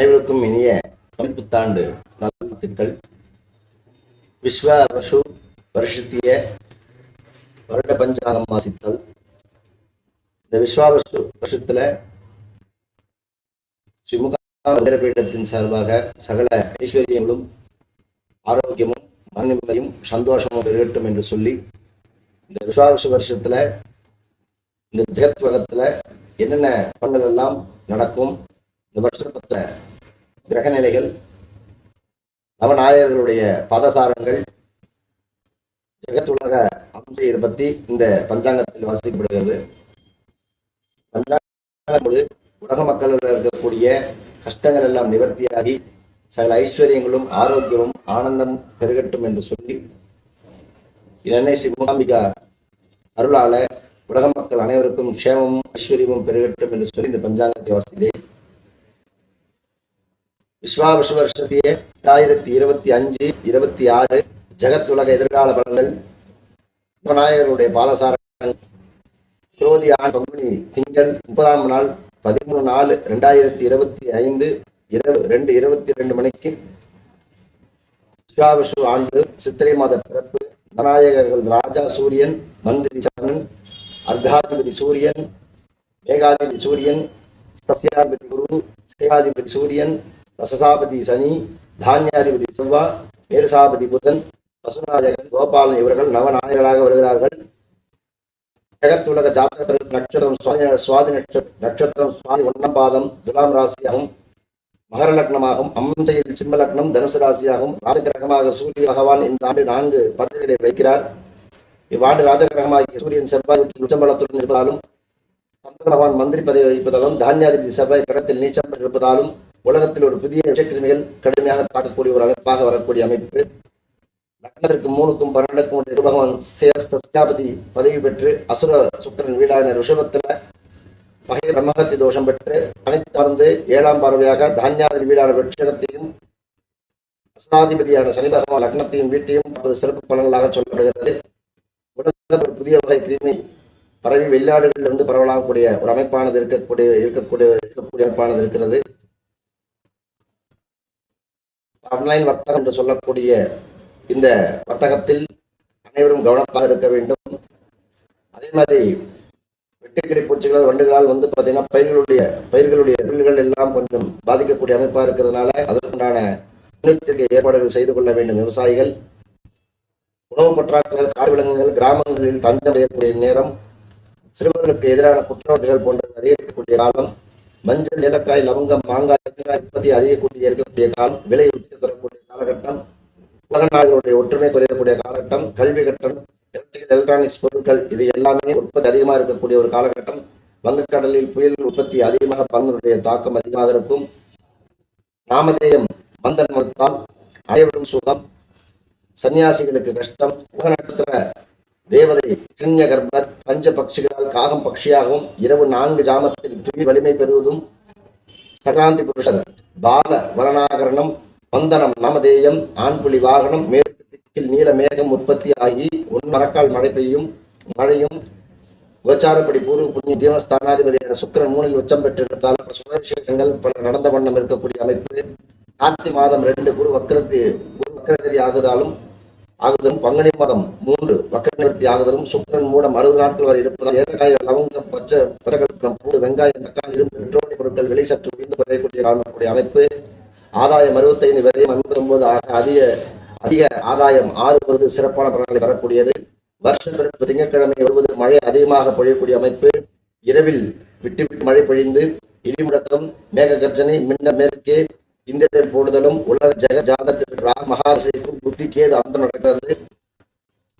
அனைவருக்கும் இனிய தமிழ் புத்தாண்டு நல்வாழ்த்துக்கள். விஸ்வ வருஷு வருஷத்திய வருட பஞ்சாங்கம் வாசித்தல். இந்த விஸ்வாவசு வருஷத்துல ஸ்ரீமுக பீடத்தின் சார்பாக சகல ஐஸ்வர்யங்களும் ஆரோக்கியமும் மனநிலையும் சந்தோஷமும் பெருகட்டும் என்று சொல்லி இந்த விஸ்வாவசு வருஷத்துல இந்த ஜெகத் உலகத்துல என்னென்ன பலன்கள் எல்லாம் நடக்கும் இந்த வருஷத்தை கிரகநிலைகள் நவநாயகர்களுடைய பதசாரங்கள் ஜெகத்துலக அம்சம் இதை இந்த பஞ்சாங்கத்தில் வாசிக்கப்படுகிறது. பஞ்சாங்கம் உலக மக்களில் இருக்கக்கூடிய கஷ்டங்கள் எல்லாம் நிவர்த்தியாகி சகல ஐஸ்வர்யங்களும் ஆரோக்கியமும் ஆனந்தம் பெருகட்டும் என்று சொல்லி என்னை ஸ்ரீ மூகாம்பிகா அருளால உலக மக்கள் அனைவருக்கும் க்ஷேமமும் ஐஸ்வர்யமும் பெருகட்டும் என்று சொல்லி இந்த பஞ்சாங்கத்தை வாசிக்கிறேன் விஸ்வாவச வருஷத்திய ரெண்டாயிரத்தி இருபத்தி அஞ்சு இருபத்தி ஆறு ஜெகத் உலக எதிர்கால பலன்கள் விநாயகருடைய பாலசாரங்கள் குரோதி ஆண்டு பங்குனி திங்கள் முப்பதாம் நாள் பதிமூணு நாலு ரெண்டாயிரத்தி இருபத்தி ஐந்து இரவு ரெண்டு இருபத்தி ரெண்டு மணிக்கு. விஸ்வாவிஷு ஆண்டு சித்திரை மாத பிறப்பு. விநாயகர்கள் ராஜா சூரியன் மந்திரி சரணன் அர்த்தாதிபதி சூரியன் மேகாதிபதி சூரியன் சசியாதிபதி குரு சேகாதிபதி சூரியன் வசசாபதி சனி தானியாதிபதி செவ்வா மேரசாபதி புதன் பசுநாயகன் கோபாலன் இவர்கள் நவநாயகராக வருகிறார்கள். ஜெகத்துலக ஜாதகர்கள் நட்சத்திரம் சுவாதி சுவாதி நட்சத்திரம் சுவாதி ஒன்னாம் பாதம் துலாம் ராசியாகும். மகர லக்னமாகும். அம்மஞ்சையில் சிம்ம லக்னம் தனுசு ராசியாகும். ராஜகிரகமாக சூரிய பகவான் இந்த ஆண்டு நான்கு பதவிகளை வைக்கிறார் இவ்வாண்டு ராஜகிரகமாகிய சூரியன் செவ்வாய் உச்சம்பலத்துடன் இருப்பதாலும் சந்திர பகவான் மந்திரி பதவி வைப்பதாலும் தானியாதிபதி செவ்வாய் கடத்தில் நீச்சம் இருப்பதாலும் உலகத்தில் ஒரு புதிய விஷக்கிருமிகள் கடுமையாக தாக்கக்கூடிய ஒரு அமைப்பாக வரக்கூடிய அமைப்பு. லக்னத்திற்கு மூணுக்கும் பன்னெண்டுக்கும் குரு பகவான் சேஸ்தாபதி பதவி பெற்று அசுர சுக்கரன் வீடான ரிஷபத்துல பகை பிரம்மகத்தி தோஷம் பெற்று அனைத்தார்ந்து ஏழாம் பார்வையாக தானியாதிபதி வீடான வெற்றிடத்தையும் அசனாதிபதியான சனி பகவான் லக்னத்தையும் வீட்டையும் சிறப்பு பலன்களாக சொல்லப்படுகிறது. உலகத்தில் ஒரு புதிய வகை கிருமி பரவி வெளிநாடுகளில் இருந்து பரவலாகக்கூடிய ஒரு அமைப்பானது இருக்கக்கூடிய இருக்கக்கூடிய இருக்கக்கூடிய அமைப்பானது இருக்கிறது. ஆன்லைன் வர்த்தகம் என்று சொல்லக்கூடிய இந்த வர்த்தகத்தில் அனைவரும் கவனமாக இருக்க வேண்டும். அதே மாதிரி வெட்டுக்கிளி பூச்சிகளால் வண்டுகளால் வந்து பார்த்தீங்கன்னா பயிர்களுடைய பயிர்களுடைய தொழில்கள் எல்லாம் கொஞ்சம் பாதிக்கக்கூடிய அமைப்பாக இருக்கிறதுனால அதற்குண்டான முன்னெச்சரிக்கை ஏற்பாடுகள் செய்து கொள்ள வேண்டும். விவசாயிகள் உணவு பற்றாக்குறைகள் காடு விலங்குகள் கிராமங்களில் தஞ்சம் அடையக்கூடிய நேரம் சிறுவர்களுக்கு எதிரான குற்றவாளிகள் போன்றவை அதிகரிக்கக்கூடிய காலம் மஞ்சள் ஏலக்காய் லவங்கம் மாங்காய் உற்பத்தி அதிகக்கூடிய இருக்கக்கூடிய காலம் விலை உறுதி உலக நாடுகளுடைய ஒற்றுமை குறையக்கூடிய காலகட்டம் கல்வி கட்டம் எலக்ட்ரிக்கல் எலக்ட்ரானிக்ஸ் பொருட்கள் இது எல்லாமே உற்பத்தி அதிகமாக இருக்கக்கூடிய ஒரு காலகட்டம். வங்கக்கடலில் புயல் உற்பத்தி அதிகமாக பலனுடைய தாக்கம் அதிகமாக இருக்கும். நாமதேயம் மந்தன் மறுத்தால் அனைவரும் சுகம். சன்னியாசிகளுக்கு கஷ்டம். உலக நட்சத்திர தேவதை கிருண்ய கர்ப்பர் பஞ்ச பட்சிகளால் காகம் பட்சியாகவும் இரவு நான்கு ஜாமத்தில் துணி வலிமை பெறுவதும் சக்ராந்தி புருஷர் பால வரணாகரணம் வந்தனம் நமதேயம் ஆண்புலி வாகனம் மேற்கு திக்கில் நீல மேகம் உற்பத்தி ஆகி உன் மரக்கால் மழை பெய்யும் மழையும் கோச்சாரப்படி பூர்வ புண்ணிய ஜீவனஸ்தானாதிபதியான சுக்கரன் மூணில் உச்சம் பெற்றிருந்தால் சுபவிசேஷங்கள் பல நடந்த வண்ணம் இருக்கக்கூடிய அமைப்பு. கார்த்தி மாதம் ரெண்டு குரு வக்கரத்தி குரு வக்கரகதி ஆகுதாலும் ஆகுதலும் பங்குனி மாதம் மூன்று வக்கர நிவர்த்தி ஆகுதலும் சுக்கிரன் மூடம் அறுபது நாட்கள் வரை இருப்பதால் ஏற்காய் லவங்கம் பச்சை பச்சகல்பம் பூண்டு வெங்காயம் தக்காளி இரும்பு பெட்ரோலிய பொருட்கள் விலை சற்று உயர்ந்து குறையக்கூடிய காணக்கூடிய அமைப்பு. ஆதாயம் அறுபத்தைந்து வரையும் ஐம்பத்தி ஒன்பது ஆக அதிக அதிக ஆதாயம் ஆறு வருவது சிறப்பான பலன்களை தரக்கூடியது. வருஷம் பிறப்பு திங்கட்கிழமை வருவது மழை அதிகமாக பொழியக்கூடிய அமைப்பு. இரவில் விட்டு விட்டு மழை பொழிந்து இடிமுடக்கம் மேக கர்ஜனை மின்ன மேற்கே இந்திரன் போடுதலும் உலக ஜெக ஜாதகத்திற்கு ராக மகாரசிக்கும் புத்தி அந்த நடக்கிறது.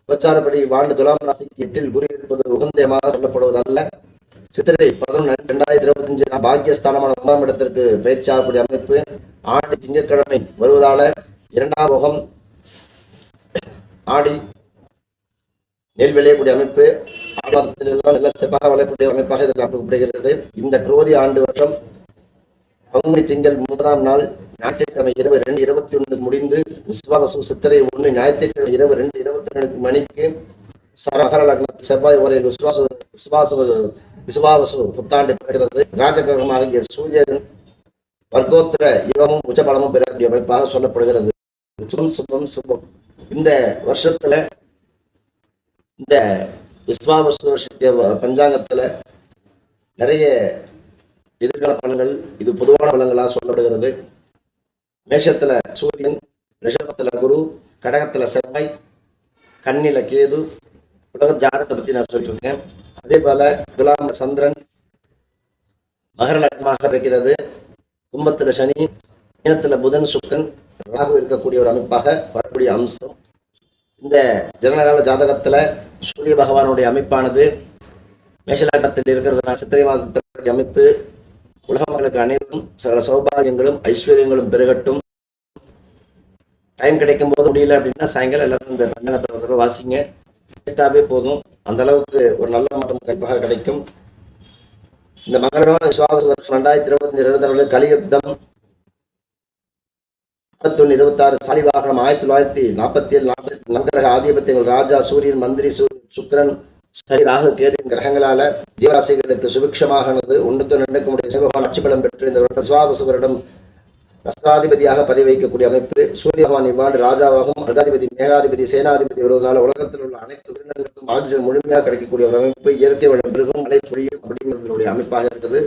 பிரச்சாரப்படி வாண்டு துலாம் ராசிக்கு எட்டில் குரு இருப்பது உகந்தயமாக சொல்லப்படுவதல்ல. சித்திரை பதினொன்று இரண்டாயிரத்தி இருபத்தி அஞ்சு பாக்கியஸ்தானமான ஒன்றாம் இடத்திற்கு பேச்சாகக்கூடிய அமைப்பு. ஆண்டு திங்கட்கிழமை வருவதால இரண்டாம் முகம் ஆடி நெல் விளையக்கூடிய அமைப்பு நல்ல செவ்வாக வளையக்கூடிய அமைப்பாக இதில் அமைக்கப்படுகிறது. இந்த குரோதி ஆண்டு வருஷம் பங்குனி திங்கள் மூன்றாம் நாள் ஞாயிற்றுக்கிழமை இரவு ரெண்டு இருபத்தி ஒன்று முடிந்து விஸ்வாவசு சித்திரை ஒன்று ஞாயிற்றுக்கிழமை இரவு ரெண்டு இருபத்தி ரெண்டு மணிக்கு சரகர லக்னத்தில் செவ்வாய் வரை விஸ்வாசு விஸ்வாசு விசுவாவசு புத்தாண்டு பிறகிறது ராஜகிரகமாகிய சூரியன் வர்க்கோத்திர யோகமும் உச்சபலமும் பெறக்கூடிய அமைப்பாக சொல்லப்படுகிறது. சுபம் சுபம் சுபம். இந்த வருஷத்துல இந்த விஸ்வாவசு வருஷத்திய பஞ்சாங்கத்துல நிறைய எதிர்கால பலன்கள் இது பொதுவான பலன்களாக சொல்லப்படுகிறது. மேஷத்துல சூரியன் ரிஷபத்துல குரு கடகத்துல செவ்வாய் கண்ணில கேது உலக ஜாதகத்தை பத்தி நான் சொல்லிட்டு இருக்கேன். அதே போல துலாம் சந்திரன் மகர லக்னமாக இருக்கிறது. கும்பத்துல சனி மீனத்துல புதன் சுக்கன் ராகு இருக்கக்கூடிய ஒரு அமைப்பாக வரக்கூடிய அம்சம். இந்த ஜனனகால ஜாதகத்துல சூரிய பகவானுடைய அமைப்பானது மேஷலாட்டத்தில் இருக்கிறதுனால சித்திரை மாதத்தினுடைய அமைப்பு. உலக மக்களுக்கு அனைவரும் சகல சௌபாகியங்களும் ஐஸ்வர்யங்களும் பெருகட்டும். டைம் கிடைக்கும் போது முடியல அப்படின்னா சாயங்காலம் எல்லாரும் இந்த பஞ்சகத்தை வாசிங்க. கேட்டாவே போதும். அந்த அளவுக்கு ஒரு நல்ல மாற்றம் கண்டிப்பாக கிடைக்கும். இந்த மகரமான விசுவாச வருஷம் ரெண்டாயிரத்தி இருபத்தஞ்சு இருபத்தி நாலு கலியுத்தம் இருபத்தொன்னு இருபத்தாறு சாலி வாகனம் ஆயிரத்தி தொள்ளாயிரத்தி நாற்பத்தி ஏழு நாற்பத்தி நங்கரக ஆதிபத்தியங்கள் ராஜா சூரியன் மந்திரி சு சரி ராகு கேது கிரகங்களால ஜீவராசிகளுக்கு சுபிக்ஷமாகனது ஒன்றுக்கு ரெண்டுக்கு முடிய சிவபகவான் ஆட்சி பலம் பெற்று இந்த வருடம் சுவாபசு வருடம் ரசாதிபதியாக பதவி வைக்கக்கூடிய அமைப்பு சூரிய பகவான் இவ்வாண்டு ராஜாவாகவும் அர்காதிபதி மேகாதிபதி சேனாதிபதி வருவதனால உலகத்தில் உள்ள அனைத்து உயிரினங்களுக்கும் ஆக்சிஜன் முழுமையாக கிடைக்கக்கூடிய ஒரு அமைப்பு இயற்கை வளம் பெருகும் மழை பொழியும் அப்படிங்கிறதுடைய அமைப்பாக இருக்குது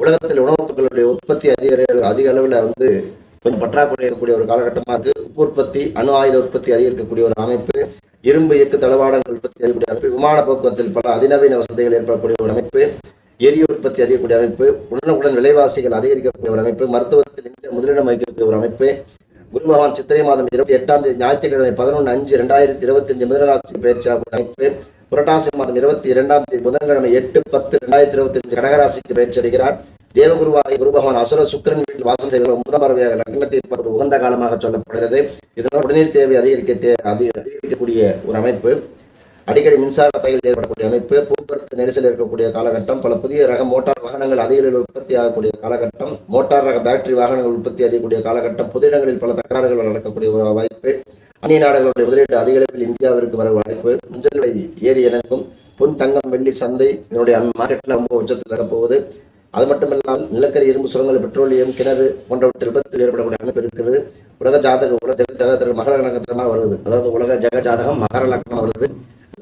உலகத்தில் உணவுகளுடைய உற்பத்தி அதிக அதிக அளவில் வந்து கொஞ்சம் பற்றாக்குறை இருக்கக்கூடிய ஒரு காலகட்டமாக இருக்குது உப்பு உற்பத்தி அணு ஆயுத உற்பத்தி அதிகரிக்கக்கூடிய ஒரு அமைப்பு இரும்பு இயக்கு தளவாடங்கள் உற்பத்தி அதிகக்கூடிய அமைப்பு விமான போக்குவரத்தில் பல அதிநவீன வசதிகள் ஏற்படக்கூடிய ஒரு அமைப்பு. எரிய உற்பத்தி அதிகக்கூடிய அமைப்பு உடனுக்குடன் விலைவாசிகள் அதிகரிக்கக்கூடிய ஒரு அமைப்பு மருத்துவத்தில் இந்திய முதலிடம் வகிக்கக்கூடிய ஒரு அமைப்பு. குரு பகவான் சித்திரை மாதம் இருபத்தி எட்டாம் தேதி ஞாயிற்றுக்கிழமை பதினொன்று அஞ்சு ரெண்டாயிரத்தி இருபத்தி அஞ்சு முதலராசி பயிற்சியாக அமைப்பு. புரட்டாசி மாதம் இருபத்தி இரண்டாம் தேதி புதன்கிழமை எட்டு பத்து ரெண்டாயிரத்தி இருபத்தி அஞ்சு கடகராசிக்கு பயிற்சி அடைகிறார் தேவகுருவாகி குரு பகவான் அசுர சுக்கிரன் வீட்டில் வாசம் செய்கிற முதல் பறவையாக லக்னத்தை உகந்த காலமாக சொல்லப்படுகிறது. இதனால் உடனீர் தேவை அதிகரிக்க தே அதிகரிக்கக்கூடிய ஒரு அமைப்பு. அடிக்கடி மின்சார தடைகள் ஏற்படக்கூடிய அமைப்பு போக்குவரத்து நெரிசல் இருக்கக்கூடிய காலகட்டம் பல புதிய ரக மோட்டார் வாகனங்கள் அதிக அளவில் உற்பத்தி ஆகக்கூடிய காலகட்டம் மோட்டார் ரக பேட்டரி வாகனங்கள் உற்பத்தி அதிகக்கூடிய காலகட்டம் பொது இடங்களில் பல தகராறுகள் நடக்கக்கூடிய ஒரு வாய்ப்பு அந்நிய நாடுகளுடைய முதலீடு அதிக அளவில் இந்தியாவிற்கு வர வாய்ப்பு முஞ்சல் விலை ஏறி இறங்கும் பொன் தங்கம் வெள்ளி சந்தை இதனுடைய மார்க்கெட்டில் ரொம்ப உச்சத்தில் வரப்போகுது. அது மட்டுமல்லாமல் நிலக்கரி இரும்பு சுரங்கள் பெட்ரோலியம் கிணறு போன்றவற்றில் விபத்தில் ஏற்படக்கூடிய அமைப்பு இருக்குது. உலக ஜாதகம் உலக ஜக ஜாதகத்தில் மகர லக்னமாக வருது. அதாவது உலக ஜக ஜாதகம் மகர லக்னம் வருது.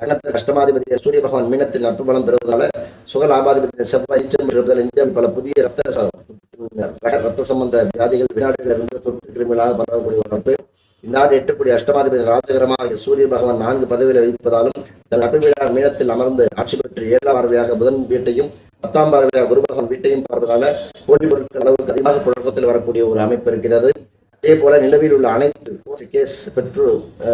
அகத்தில் அஷ்டமாதிபதி சூரிய பகவான் மீனத்தில் நட்பு பலம் பெறுவதால சுகலாபாதிபதி செவ்வாய் நீச்சம் இந்தியாவில் பல புதிய ரத்த ரத்த சம்பந்த வியாதிகள் வினாடுகள் இருந்து தொற்று கிருமிகளாக பரவக்கூடிய ஒரு அமைப்பு இந்நாடு எட்டக்கூடிய அஷ்டமாதிபதி ராஜகரமாக சூரிய பகவான் நான்கு பதவிகளை வைப்பதாலும் தன் நட்பு விழா மீனத்தில் அமர்ந்து ஆட்சி பெற்று ஏழாம் பார்வையாக புதன் வீட்டையும் பத்தாம் பார்வையாக குரு பகவான் வீட்டையும் பார்ப்பதால போட்டி பொருட்கள் அளவுக்கு அதிகமாக புழக்கத்தில் வரக்கூடிய ஒரு அமைப்பு இருக்கிறது. அதே போல நிலவில் உள்ள அனைத்து கேஸ் பெற்று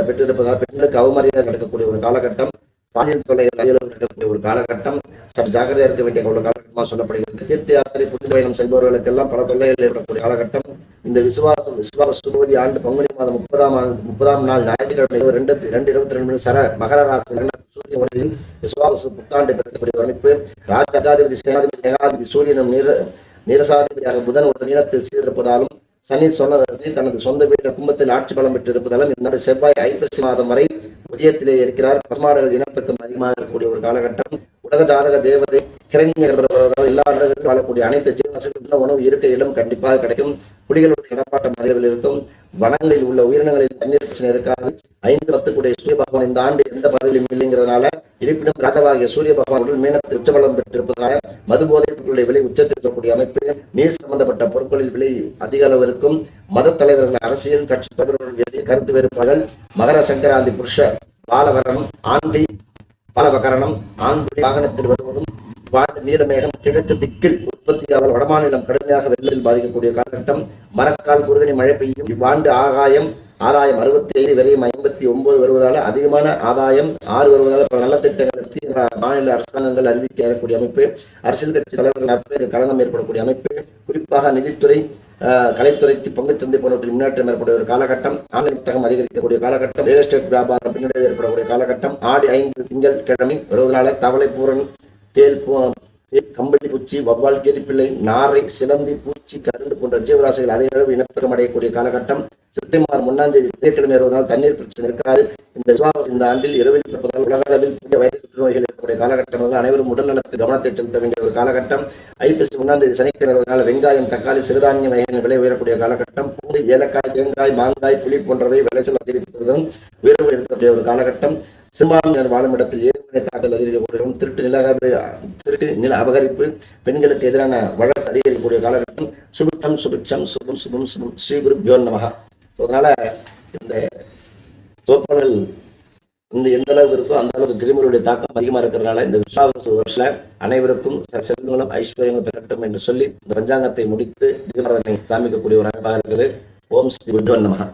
பெற்றிருப்பதால் பெண்களுக்கு அவமரியாதை நடக்கக்கூடிய ஒரு காலகட்டம் பாலியல் தொல்லைகள் நடக்கக்கூடிய ஒரு காலகட்டம் சற்று ஜாக்கிரதையா இருக்க வேண்டிய ஒரு காலகட்டமாக சொல்லப்படுகிறது. தீர்த்த யாத்திரை புனித பயணம் செல்பவர்களுக்கெல்லாம் பல தொல்லைகள் ஏற்படக்கூடிய காலகட்டம். இந்த விசுவாசம் விசுவாச சுபதி ஆண்டு பங்குனி மாதம் முப்பதாம் ஆண்டு முப்பதாம் நாள் ஞாயிற்றுக்கிழமை ரெண்டு ரெண்டு இருபத்தி ரெண்டு மணி சர மகர ராசி சூரிய ஒளியில் விசுவாச புத்தாண்டு பிறக்கக்கூடிய ஒரு அமைப்பு. ராஜகாதிபதி சேனாதிபதி ஏகாதிபதி சூரியனும் நீர நீரசாதிபதியாக புதன் ஒரு நீளத்தில் சீர்திருப்பதாலும் சனி சொன்ன தனது சொந்த வீட்டில் கும்பத்தில் ஆட்சி பலம் பெற்றிருப்பதாலும் இந்த செவ்வாய் ஐப்பசி மாதம் வரை உதயத்திலே இருக்கிறார். பசுமாடுகள் இனப்பெருக்கம் அதிகமாக இருக்கக்கூடிய ஒரு காலகட்டம். உலக ஜாதக தேவதை கிரண்யர் எல்லா இடங்களிலும் வாழக்கூடிய அனைத்து ஜீவராசிகளுக்கும் உணவு இருக்கையிலும் கண்டிப்பாக கிடைக்கும். குடிகளுடைய இடப்பாட்ட அதிகவில் இருக்கும். வனங்களில் உள்ள உயிரினங்களில் தண்ணீர் பிரச்சனை இருக்காது. ஐந்து பத்துக்குடைய சூரிய பகவான் இந்த ஆண்டு எந்த பதவியிலும் இல்லைங்கிறதுனால இருப்பினும் ராஜவாகிய சூரிய பகவான் உடல் மீனத்தில் உச்சபலம் பெற்றிருப்பதனால மது போதைப் பொருட்களுடைய விலை உச்சத்தில் இருக்கக்கூடிய அமைப்பு நீர் சம்பந்தப்பட்ட பொருட்களில் விலை அதிக அளவு இருக்கும். மத தலைவர்கள் அரசியல் கட்சி தலைவர்கள் கருத்து வேறுபாடுகள் மகர சங்கராந்தி புருஷ பாலவரணம் ஆண்டி பாலவகரணம் ஆண்டு வாகனத்தில் வருவதும் வாண்டு நீலமேகம் கிழக்கு திக்கில் உற்பத்தியாளர் வடமாநிலம் கடுமையாக வெள்ளத்தில் பாதிக்கக்கூடிய காலகட்டம். மரக்கால் குறுகணி மழை பெய்யும். இவ்வாண்டு ஆகாயம் ஆதாயம் அறுபத்தி ஐந்து வரையும் ஐம்பத்தி ஒன்பது வருவதால் அதிகமான ஆதாயம். ஆறு வருவதால் பல நல்ல திட்டங்கள் மாநில அரசாங்கங்கள் அறிவிக்க இருக்கக்கூடிய அமைப்பு. அரசியல் கட்சி தலைவர்கள் நட்பேறு களங்கம் ஏற்படக்கூடிய அமைப்பு. குறிப்பாக நிதித்துறை கலைத்துறைக்கு பங்கு சந்தை போன்றவற்றில் முன்னேற்றம் ஏற்படைய ஒரு காலகட்டம் ஆன்லைன் புத்தகம் அதிகரிக்கக்கூடிய காலகட்டம் ரியல் எஸ்டேட் வியாபாரம் பின்னடைவு ஏற்படக்கூடிய காலகட்டம் ஆடி ஐந்து திங்கள் கிழமை வருவதனால தவளை பூரன் தேல் கம்பளி பூச்சி வவ்வால் கேரிப்பிள்ளை நாரை சிலந்தி பூச்சி கருண்டு போன்ற ஜீவராசிகள் அதிக அளவு இனப்பெருக்கம் அடையக்கூடிய காலகட்டம். செப்டம்பர் ஒன்னாம் தேதி திங்கட்கிழமை வருவதால் தண்ணீர் பிரச்சனை இருக்காது. இந்த விசுவாசம் இந்த ஆண்டில் இரவில் பிறப்பதால் உலக அளவில் புதிய வைரஸ் தொற்றுநோய்கள் இருக்கக்கூடிய காலகட்டம் அனைவரும் உடல் நலத்தில் கவனத்தை செலுத்த வேண்டிய ஒரு காலகட்டம். ஐபிஎஸ் ஒன்றாம் தேதி சனிக்கிழமை வெங்காயம் தக்காளி சிறுதானிய வகைகளின் விலை உயரக்கூடிய காலகட்டம். பூண்டு ஏலக்காய் தேங்காய் மாங்காய் புளி போன்றவை விளைச்சல் அதிகரிப்பதுடன் உயர்வு இருக்கக்கூடிய ஒரு காலகட்டம். சிறுபான்மையினர் வாழும் இடத்தில் ஏழ்மனை தாக்கல் அதிகரிக்கப்படுகிறோம் திருட்டு நில திருட்டு நில அபகரிப்பு பெண்களுக்கு எதிரான வழக்கு அதிகரிக்கக்கூடிய காலகட்டம். சுபிட்சம் சுபிட்சம் சுபம் சுபம் சுபம். ஸ்ரீ குரு பியோன் நமகா அதனால இந்த தோப்பங்கள் இந்த எந்த அளவுக்கு இருக்கோ அந்த அளவுக்கு கிருமிகளுடைய தாக்கம் அதிகமா இருக்கிறதுனால இந்த விஸ்வாச வருஷத்துல அனைவருக்கும் சில செல்வங்களும் ஐஸ்வர்யங்களும் பெறட்டும் என்று சொல்லி இந்த பஞ்சாங்கத்தை முடித்து தீபாராதனை காமிக்கக்கூடிய ஒரு அமைப்பாக இருக்குது ஓம் ஸ்ரீ குருவன் நமகா